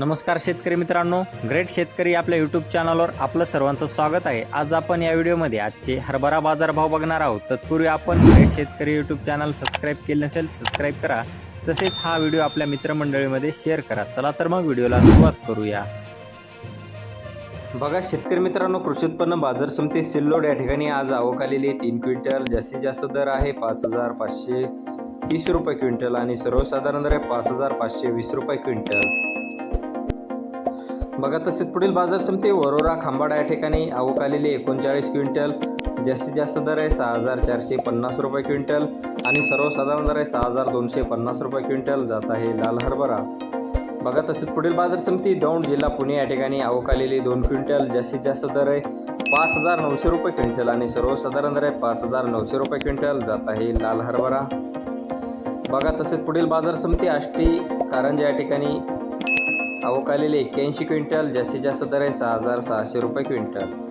नमस्कार शेतकरी मित्रांनो ग्रेट शेतकरी आपल्या यूट्यूब चॅनलवर आपलं सर्वांचं स्वागत आहे. आज आपण या व्हिडिओमध्ये आजचे हरभरा बाजारभाव बघणार आहोत. तत्पूर्वी आपण ग्रेट शेतकरी यूट्यूब चॅनल सबस्क्राईब केले नसेल सबस्क्राईब करा. तसेच हा व्हिडिओ आपल्या मित्रमंडळीमध्ये शेअर करा. चला तर मग व्हिडिओला सुरुवात करूया. बघा शेतकरी मित्रांनो कृषी उत्पन्न बाजार समिती सिल्लोड या ठिकाणी आज आवक आलेली आहे. तीन क्विंटल जास्तीत जास्त दर आहे. पाच हजार पाचशे तीस रुपये क्विंटल आणि सर्वसाधारण दर आहे पाच हजार पाचशे वीस रुपये क्विंटल. बघा तसेच पुढील बाजार समिती वरोरा खांबाडा या ठिकाणी आवक आलेली एकोणचाळीस क्विंटल जास्तीत जास्त दर आहे सहा हजार चारशे पन्नास रुपये क्विंटल आणि सर्वसाधारण दर आहे सहा हजार दोनशे पन्नास रुपये क्विंटल. जात आहे लाल हरभरा. बघा तसेच पुढील बाजार समिती दौंड जिल्हा पुणे या ठिकाणी आवक आलेली दोन क्विंटल जास्तीत जास्त दर आहे पाच हजार नऊशे रुपये क्विंटल आणि सर्वसाधारण दर आहे पाच हजार नऊशे रुपये क्विंटल. जात आहे लाल हरभरा. बघा तसेच पुढील बाजार समिती आष्टी कारंजा या ठिकाणी अवकालेले एक्क्याऐंशी क्विंटल जास्तीत जास्त दर आहे सहा हजार सहाशे रुपये क्विंटल.